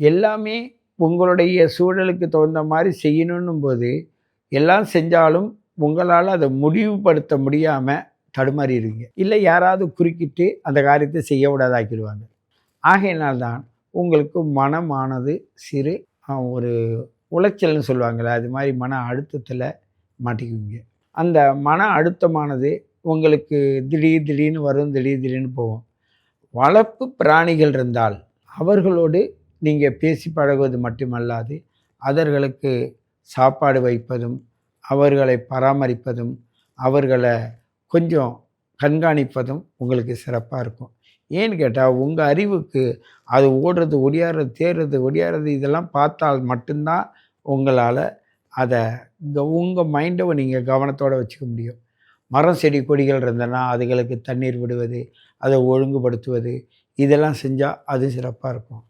எல்லாமே உங்களுடைய சூழலுக்கு தகுந்த மாதிரி செய்யணுன்னும் போது எல்லாம் செஞ்சாலும் உங்களால் அதை முடிவுபடுத்த முடியாமல் தடுமாறிடுங்க இல்லை யாராவது குறுக்கிட்டு அந்த காரியத்தை செய்ய விடாதாக்கிடுவாங்க ஆகையினால்தான் உங்களுக்கு மனமானது சிறு ஒரு உளைச்சல்னு சொல்லுவாங்களே அது மாதிரி மன அழுத்தத்தில் மாட்டிக்குவீங்க. அந்த மன அழுத்தமானது உங்களுக்கு திடீர் திடீர்னு வரும் திடீர் திடீர்னு போகும். வளர்ப்பு பிராணிகள் இருந்தால் அவர்களோடு நீங்கள் பேசி பழகுவது மட்டுமல்லாது அவர்களுக்கு சாப்பாடு வைப்பதும் அவர்களை பராமரிப்பதும் அவர்களை கொஞ்சம் கண்காணிப்பதும் உங்களுக்கு சிறப்பாக இருக்கும். ஏன்னு கேட்டால் உங்கள் அறிவுக்கு அது ஓடுறது ஒடியாடுறது தேடுறது ஒடியாடுறது இதெல்லாம் பார்த்தால் மட்டும்தான் உங்களால் அதை உங்கள் மைண்டை நீங்கள் கவனத்தோடு வச்சுக்க முடியும். மரம் செடி கொடிகள் இருந்ததுன்னா அதுகளுக்கு தண்ணீர் விடுவது அதை ஒழுங்குபடுத்துவது இதெல்லாம் செஞ்சால் அது சிறப்பாக இருக்கும்.